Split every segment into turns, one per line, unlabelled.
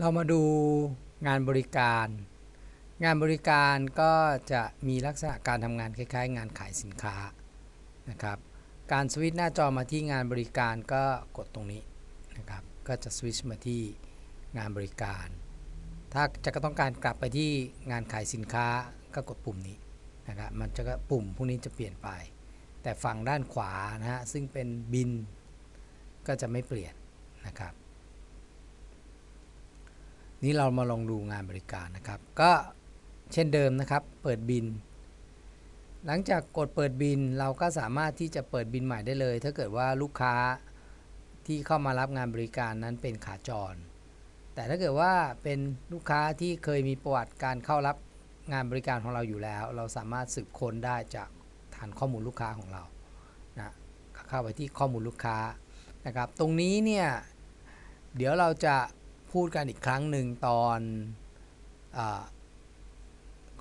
เรามาดูงานบริการ งานบริการก็จะมีลักษณะการทำงานคล้าย ๆ งานขายสินค้านะครับ การสวิตช์หน้าจอมาที่งานบริการก็กดตรงนี้นะครับ ก็จะสวิตช์มาที่งานบริการ ถ้าจะก็ต้องการกลับไปที่งานขายสินค้าก็กดปุ่มนี้นะครับมันจะก็ปุ่มพวกนี้จะเปลี่ยนไป แต่ฝั่งด้านขวานะฮะซึ่งเป็นบินก็จะไม่เปลี่ยนนะครับ นี่เรามาลองดูงานบริการนะครับ ก็เช่นเดิมนะครับ เปิดบิน หลังจากกดเปิดบินเราก็สามารถที่จะเปิดบินใหม่ได้เลย ถ้าเกิดว่าลูกค้าที่เข้ามารับงานบริการนั้นเป็นขาจร แต่ถ้าเกิดว่าเป็นลูกค้าที่เคยมีประวัติการเข้ารับงานบริการของเราอยู่แล้ว เราสามารถสืบค้นได้จากฐานข้อมูลลูกค้าของเรานะเข้าไปที่ข้อมูลลูกค้านะครับ ตรงนี้เนี่ยเดี๋ยวเราจะ พูดกันอีกครั้งหนึ่งตอนอ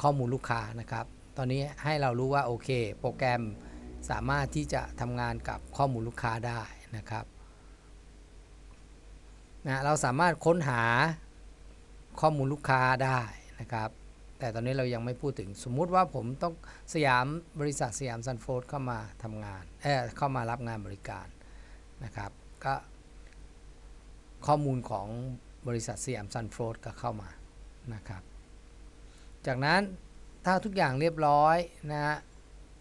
ข้อมูลลูกค้านะครับ ตอนนี้ให้เรารู้ว่าโอเค โปรแกรมสามารถที่จะทำงานกับข้อมูลลูกค้าได้นะครับนะเราสามารถค้นหาข้อมูลลูกค้าได้นะครับ แต่ตอนนี้เรายังไม่พูดถึงสมมุติว่าผมต้องสยามบริษัทสยามซันโฟร์เข้ามาทำงานเออเข้ามารับงานบริการนะครับ ก็ข้อมูลของ บริษัทสยามซันโฟร์ก็เข้ามานะครับ จากนั้นถ้าทุกอย่างเรียบร้อยนะฮะ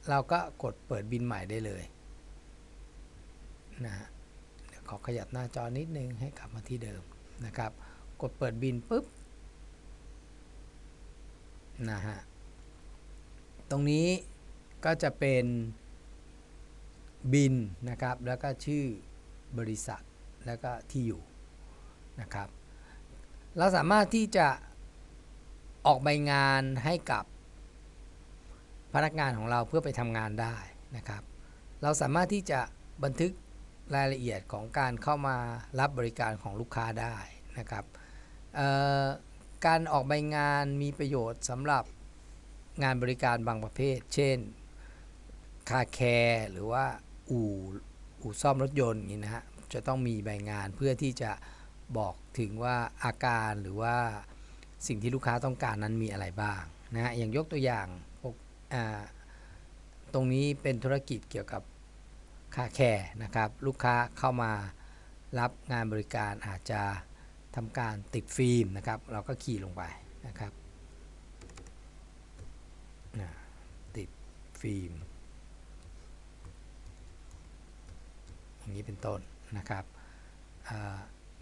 เราก็กดเปิดบินใหม่ได้เลยนะฮะเดี๋ยวขอขยับหน้าจอนิดนึงให้กลับมาที่เดิมนะครับ กดเปิดบินปุ๊บนะฮะตรงนี้ก็จะเป็นบินนะครับ แล้วก็ชื่อบริษัทแล้วก็ที่อยู่นะครับ เราสามารถที่จะออกใบงานให้กับพนักงานของเราเพื่อไปทำงานได้นะครับ เราสามารถที่จะบันทึกรายละเอียดของการเข้ามารับบริการของลูกค้าได้นะครับการออกใบงานมีประโยชน์สำหรับงานบริการบางประเภท เช่น คาแคร์หรือว่าอู่อู่ซ่อมรถยนต์นี้นะฮะจะต้องมีใบงานเพื่อที่จะ บอกถึงว่าอาการหรือว่าสิ่งที่ลูกค้าต้องการนั้นมีอะไรบ้างนะฮะอย่างยกตัวอย่างพวกตรงนี้เป็นธุรกิจเกี่ยวกับคาแคร์นะครับ ลูกค้าเข้ามารับงานบริการอาจจะทำการติดฟิล์มนะครับ เราก็ขี่ลงไปนะครับติดฟิล์มอย่างนี้เป็นต้นนะครับ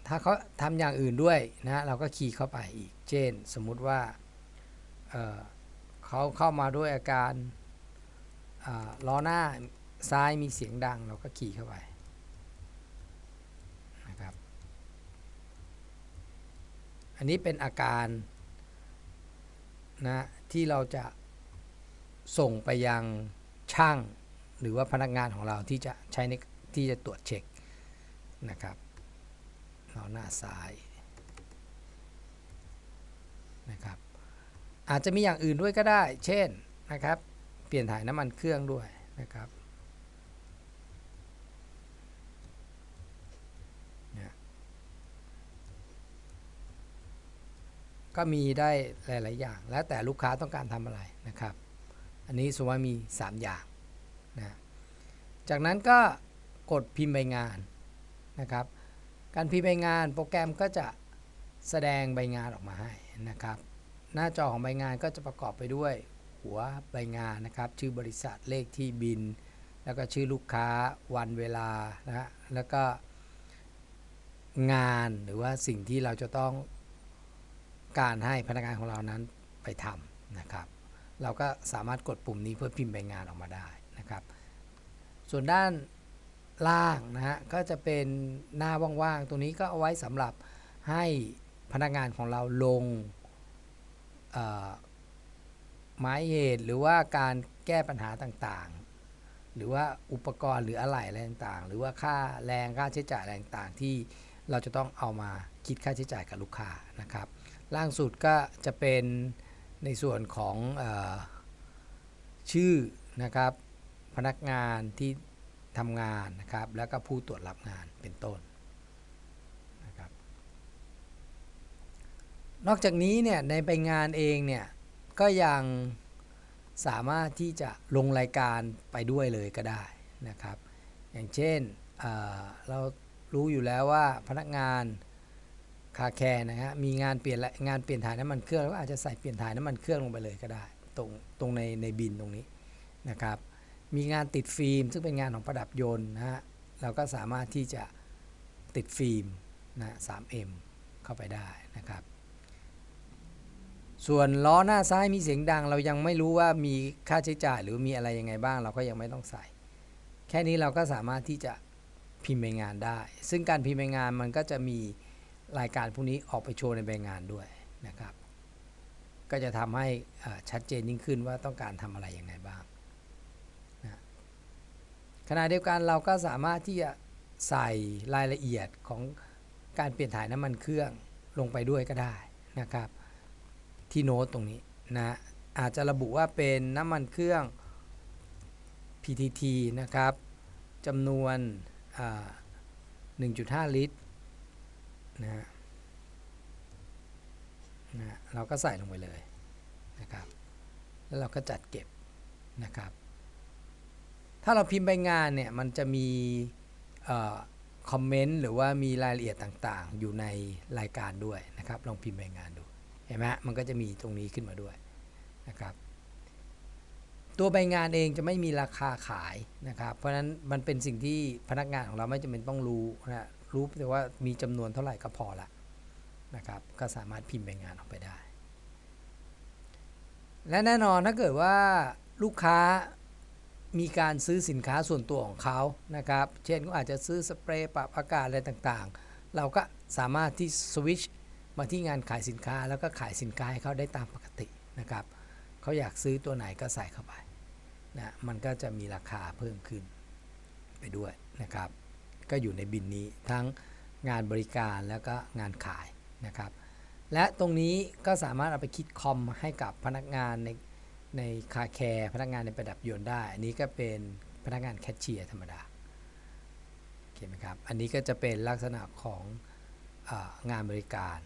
ถ้าเขาทำอย่างอื่นด้วยนะเราก็คีย์เข้าไปอีก เช่น สมมุติว่าเเขาเข้ามาด้วยอาการล้อหน้าซ้ายมีเสียงดังเราก็คีย์เข้าไปนะครับ อันนี้เป็นอาการนะที่เราจะส่งไปยังช่างหรือว่าพนักงานของเราที่จะใช้ในที่จะตรวจเช็คนะครับ ล้อหน้าซ้ายนะครับอาจจะมีอย่างอื่นด้วยก็ได้ เช่นนะครับเปลี่ยนถ่ายน้ำมันเครื่องด้วยนะครับก็มีได้หลาย ๆ อย่าง แล้วแต่ลูกค้าต้องการทำอะไรนะครับ อันนี้สมมติว่ามี 3 อย่างนะจากนั้นก็กดพิมพ์ใบงานนะครับ การพิมพ์ใบงานโปรแกรมก็จะแสดงใบงานออกมาให้นะครับ หน้าจอของใบงานก็จะประกอบไปด้วยหัวใบงานนะครับ ชื่อบริษัทเลขที่บิน แล้วก็ชื่อลูกค้าวันเวลานะฮะแล้วก็งานหรือว่าสิ่งที่เราจะต้องการให้พนักงานของเรานั้นไปทำนะครับ เราก็สามารถกดปุ่มนี้เพื่อพิมพ์ใบงานออกมาได้นะครับ ส่วนด้าน ล่างนะฮะก็จะเป็นหน้าว่างๆตรงนี้ก็เอาไว้สำหรับให้พนักงานของเราลงหมายเหตุหรือว่าการแก้ปัญหาต่างๆ หรือว่าอุปกรณ์หรืออะไหล่อะไรต่างๆ หรือว่าค่าแรงค่าใช้จ่ายอะไรต่างๆ ที่เราจะต้องเอามาคิดค่าใช้จ่ายกับลูกค้านะครับ ล่างสุดก็จะเป็นในส่วนของอชื่อนะครับพนักงานที่ ทำงานนะครับแล้วก็ผู้ตรวจรับงานเป็นต้นนะครับนอกจากนี้เนี่ยในใบงานเองเนี่ยก็ยังสามารถที่จะลงรายการไปด้วยเลยก็ได้นะครับอย่างเช่นเเรารู้อยู่แล้วว่าพนักงานคาแคร์นะฮะมีงานเปลี่ยนงานเปลี่ยนถ่ายน้ำมันเครื่องเราก็อาจจะใส่เปลี่ยนถ่ายน้ำมันเครื่องลงไปเลยก็ได้ตรงตรงในในบินตรงนี้นะครับ มีงานติดฟิล์ม ซึ่งเป็นงานของประดับยนต์นะฮะเราก็สามารถที่จะติดฟิล์มนะ 3M เข้าไปได้นะครับ ส่วนล้อหน้าซ้ายมีเสียงดัง เรายังไม่รู้ว่ามีค่าใช้จ่ายหรือมีอะไรยังไงบ้าง เราก็ยังไม่ต้องใส่ แค่นี้เราก็สามารถที่จะพิมพ์ใบงานได้ ซึ่งการพิมพ์ใบงานมันก็จะมีรายการพวกนี้ออกไปโชว์ในใบงานด้วยนะครับ ก็จะทำให้ชัดเจนยิ่งขึ้นว่าต้องการทำอะไรยังไงบ้าง ขณะเดียวกันเราก็สามารถที่จะใส่รายละเอียดของการเปลี่ยนถ่ายน้ำมันเครื่องลงไปด้วยก็ได้นะครับที่โน้ตตรงนี้นะอาจจะระบุว่าเป็นน้ำมันเครื่อง PTT นะครับจำนวน 1.5 ลิตรนะนะฮะเราก็ใส่ลงไปเลยนะครับแล้วเราก็จัดเก็บนะครับ ถ้าเราพิมพ์ใบงานเนี่ยมันจะมีคอมเมนต์หรือว่ามีรายละเอียดต่างๆ อยู่ในรายการด้วยนะครับลองพิมพ์ใบงานดูเห็นไหมมันก็จะมีตรงนี้ขึ้นมาด้วยนะครับตัวใบงานเองจะไม่มีราคาขายนะครับ เพราะฉะนั้นมันเป็นสิ่งที่พนักงานของเราไม่จำเป็นต้องรู้นะรู้แต่ว่ามีจำนวนเท่าไหร่ก็พอละนะครับ ก็สามารถพิมพ์ใบงานออกไปได้ และแน่นอนถ้าเกิดว่าลูกค้า มีการซื้อสินค้าส่วนตัวของเขานะครับ เช่นก็อาจจะซื้อสเปรย์ปรับอากาศอะไรต่างๆ เราก็สามารถที่สวิตช์มาที่งานขายสินค้าแล้วก็ขายสินค้าให้เขาได้ตามปกตินะครับ เขาอยากซื้อตัวไหนก็ใส่เข้าไปนะมันก็จะมีราคาเพิ่มขึ้นไปด้วยนะครับ ก็อยู่ในบินนี้ทั้งงานบริการแล้วก็งานขายนะครับ และตรงนี้ก็สามารถเอาไปคิดคอมให้กับพนักงานใน ในคาแคร์พนักงานในประดับยนต์ได้ อันนี้ก็เป็นพนักงานแคชเชียร์ธรรมดาโอเคไหมครับ อันนี้ก็จะเป็นลักษณะขององานบริการ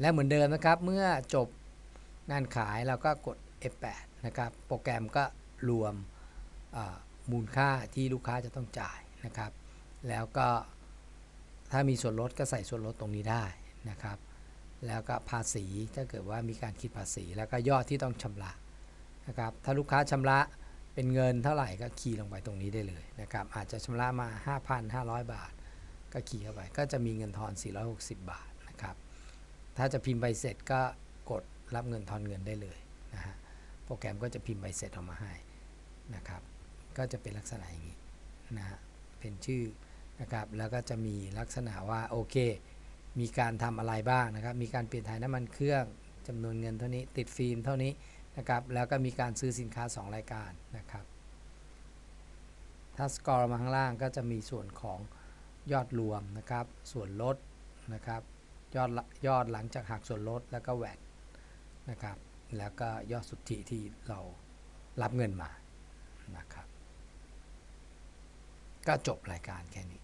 และเหมือนเดิมนะครับ เมื่อจบงานขายเราก็กด F8 นะครับ โปรแกรมก็รวมมูลค่าที่ลูกค้าจะต้องจ่ายนะครับ แล้วก็ถ้ามีส่วนลดก็ใส่ส่วนลดตรงนี้ได้นะครับ แล้วก็ภาษีถ้าเกิดว่ามีการคิดภาษี แล้วก็ยอดที่ต้องชำระนะครับถ้าลูกค้าชำระเป็นเงินเท่าไหร่ก็คีย์ลงไปตรงนี้ได้เลยนะครับอาจจะชำระมา 5,500 บาท ก็คีย์เข้าไป ก็จะมีเงินทอน 460 บาทนะครับถ้าจะพิมพ์ใบเสร็จก็กดรับเงินทอนเงินได้เลยนะฮะโปรแกรมก็จะพิมพ์ใบเสร็จออกมาให้นะครับก็จะเป็นลักษณะอย่างนี้นะฮะเป็นชื่อนะครับแล้วก็จะมีลักษณะว่าโอเค มีการทำอะไรบ้างนะครับ มีการเปลี่ยนถ่ายน้ำมันเครื่องจำนวนเงินเท่านี้ ติดฟิล์มเท่านี้นะครับ แล้วก็มีการซื้อสินค้า 2 รายการนะครับ ถ้าสกอร์มาข้างล่างก็จะมีส่วนของยอดรวมนะครับ ส่วนลดนะครับ ยอดยอดหลังจากหักส่วนลดแล้วก็แวดนะครับ แล้วก็ยอดสุทธิที่เรารับเงินมานะครับ ก็จบรายการแค่นี้